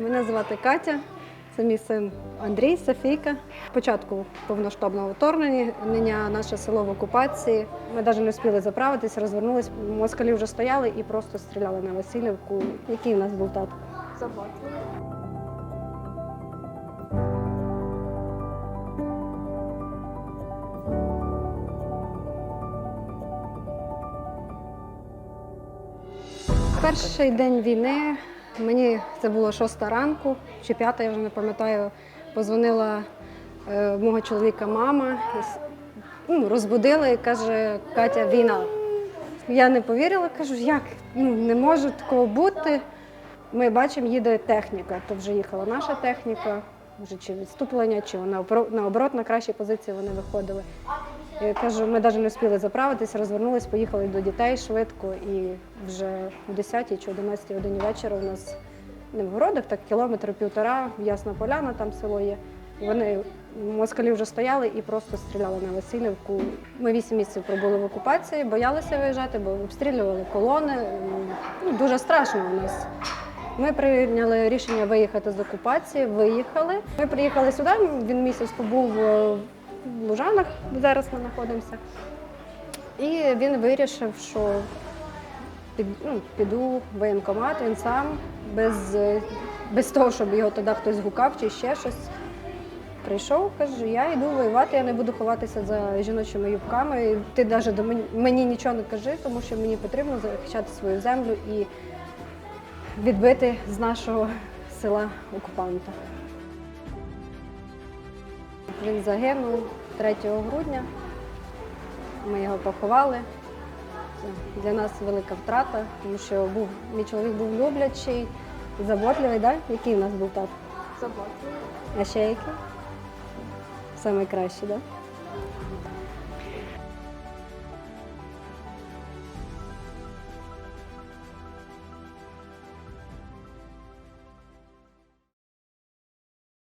Мене звати Катя. Це мій син Андрій, Софійка. Спочатку повноштабного вторгнення, наше село в окупації. Ми навіть не встигли заправитись, розвернулись. Москалі вже стояли і просто стріляли на Васильівку. Який у нас був тато? Заботливо. Перший день війни мені це було шоста ранку чи п'ята, я вже не пам'ятаю. Позвонила е, мого чоловіка мама, ну, розбудила і каже, Катя, війна. Я не повірила, кажу, як ну, не може такого бути. Ми бачимо, їде техніка. То вже їхала наша техніка, вже чи відступлення, чи наоборот на кращій позиції вони виходили. Я кажу, ми навіть не встигли заправитися, розвернулись, поїхали до дітей швидко. І вже в 10 чи 11 годині вечора у нас не в городах, так кілометр півтора, Ясна Поляна, там село є. Вони москалі вже стояли і просто стріляли на Васильівку. Ми вісім місяців пробули в окупації, боялися виїжджати, бо обстрілювали колони. Ну, дуже страшно у нас. Ми прийняли рішення виїхати з окупації, виїхали. Ми приїхали сюди, він місяць побув де зараз ми знаходимося. І він вирішив, що під, ну, піду в воєнкомат, він сам, без, без того, щоб його туди хтось гукав чи ще щось. Прийшов, каже, я йду воювати, я не буду ховатися за жіночими юбками. Ти навіть до мені, мені нічого не кажи, тому що мені потрібно захищати свою землю і відбити з нашого села окупанта. Він загинув 3 грудня. Ми його поховали. Це Для нас велика втрата, тому що був, мій чоловік був люблячий, заботливий, да? який в нас був тато? Заботливий. А ще який? Найкращий, так? Да?